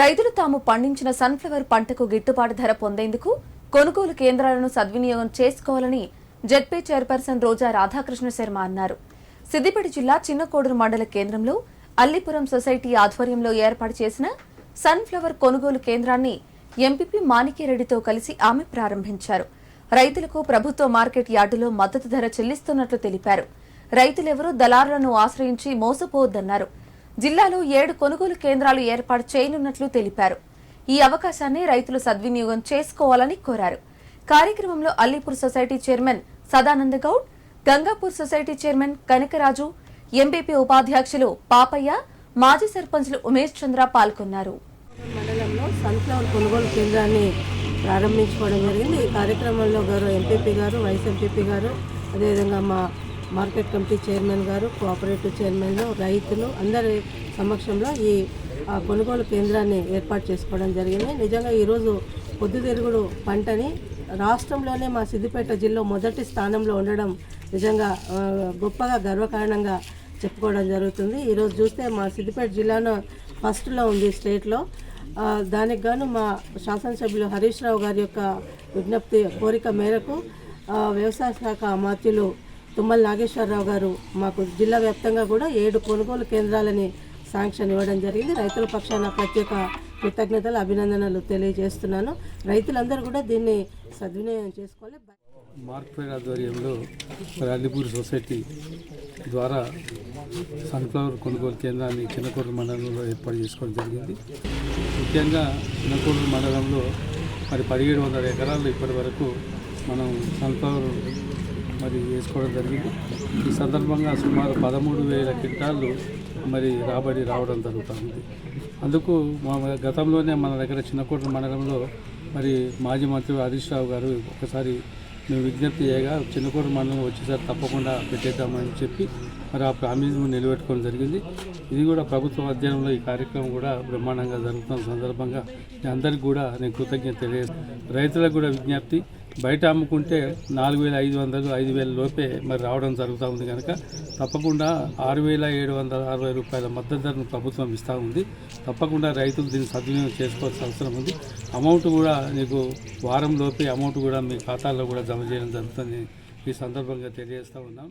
రైతులు తాము పండించిన సన్ఫ్లవర్ పంటకు గిట్టుబాటు ధర పొందేందుకు కొనుగోలు కేంద్రాలను సద్వినియోగం చేసుకోవాలని జెడ్పీ చైర్పర్సన్ రోజా రాధాకృష్ణ శర్మ అన్నారు. సిద్దిపేట జిల్లా చిన్నకోడూరు మండల కేంద్రంలో అల్లిపురం సొసైటీ ఆధ్వర్యంలో ఏర్పాటు చేసిన సన్ఫ్లవర్ కొనుగోలు కేంద్రాన్ని ఎంపీపీ మాణిక్యరెడ్డితో కలిసి ఆమె ప్రారంభించారు. రైతులకు ప్రభుత్వ మార్కెట్ యార్డులో మద్దతు ధర చెల్లిస్తున్నట్లు తెలిపారు. రైతులెవరూ దళారులను ఆశ్రయించి మోసపోవద్దన్నారు. జిల్లాలో ఏడు కొనుగోలు కేంద్రాలు ఏర్పాటు చేయనున్నట్లు తెలిపారు. ఈ అవకాశాన్ని రైతులు సద్వినియోగం చేసుకోవాలని కోరారు. కార్యక్రమంలో Allipur society chairman Sadananda Goud Gangapur society chairman Kanakaraju MPP ఉపాధ్యక్షులు పాపయ్య మాజీ సర్పంచ్లు ఉమేష్ చంద్ర పాల్గొన్నారు. మండలంలో సన్ఫ్లవర్ కొనుగోలు కేంద్రాన్ని ప్రారంభించుకోవడం జరిగింది. ఈ కార్యక్రమంలో గారు ఎంపీపీ గారు వైస్ ఎంపీపీ గారు అదేవిధంగా మా మార్కెట్ కమిటీ చైర్మన్ గారు కోఆపరేటివ్ చైర్మన్లు రైతులు అందరి సమక్షంలో ఈ కొనుగోలు కేంద్రాన్ని ఏర్పాటు చేసుకోవడం జరిగింది. నిజంగా ఈరోజు పొద్దుతిరుగుడు పంటని రాష్ట్రంలోనే మా సిద్దిపేట జిల్లా మొదటి స్థానంలో ఉండడం నిజంగా గొప్పగా గర్వకారణంగా చెప్పుకోవడం జరుగుతుంది. ఈరోజు చూస్తే మా సిద్దిపేట జిల్లాలో ఫస్ట్లో ఉంది స్టేట్లో దానికి గాను మా శాసనసభ్యులు హరీష్ రావు గారి యొక్క విజ్ఞప్తి కోరిక మేరకు వ్యవసాయ శాఖ అమాత్యులు తుమ్మల నాగేశ్వరరావు గారు మాకు జిల్లా వ్యాప్తంగా కూడా ఏడు కొనుగోలు కేంద్రాలని శాంక్షన్ ఇవ్వడం జరిగింది. రైతుల పక్షాన ప్రత్యేక కృతజ్ఞతలు అభినందనలు తెలియజేస్తున్నాను. రైతులందరూ కూడా దీన్ని సద్వినియోగం చేసుకోవాలి. మార్క్పేర్ ఆధ్వర్యంలో రాలిపూర్ సొసైటీ ద్వారా సన్ఫ్లవర్ కొనుగోలు కేంద్రాన్ని చిన్నకోట మండలంలో ఏర్పాటు చేసుకోవడం జరిగింది. ముఖ్యంగా చిన్నకోట మండలంలో మరి పదిహేడు వందల ఎకరాలు ఇప్పటి వరకు మనం సన్ఫ్లవర్ మరి వేసుకోవడం జరిగింది. ఈ సందర్భంగా సుమారు పదమూడు వేల క్వింటాళ్ళు మరి రాబడి రావడం జరుగుతుంది. అందుకు మా గతంలోనే మన దగ్గర చిన్నకోట మండలంలో మరి మాజీ మంత్రి హరీష్ రావు గారు ఒకసారి మేము విజ్ఞప్తి చేయగా చిన్నకోట మండలం వచ్చేసరికి తప్పకుండా పెట్టేద్దామని చెప్పి మరి ఆ ప్రామిస్ నిలబెట్టుకోవడం జరిగింది. ఇది కూడా ప్రభుత్వ అధ్యయనంలో ఈ కార్యక్రమం కూడా బ్రహ్మాండంగా జరుగుతున్న సందర్భంగా అందరికీ కూడా నేను కృతజ్ఞత తెలియజేస్తాను రైతులకు కూడా విజ్ఞప్తి. బయట అమ్ముకుంటే నాలుగు వేల ఐదు వందలు ఐదు వేల లోపే మరి రావడం జరుగుతూ ఉంది కనుక తప్పకుండా ఆరు వేల ఏడు వందల అరవై రూపాయల మద్దతు ధరను ప్రభుత్వం ఇస్తూ ఉంది. తప్పకుండా రైతులు దీన్ని సద్వినియోగం చేసుకోవాల్సిన అవసరం ఉంది. అమౌంట్ కూడా నీకు వారం లోపే అమౌంట్ కూడా మీ ఖాతాల్లో కూడా జమ చేయడం జరుగుతుంది. ఈ సందర్భంగా తెలియజేస్తూ ఉన్నాం.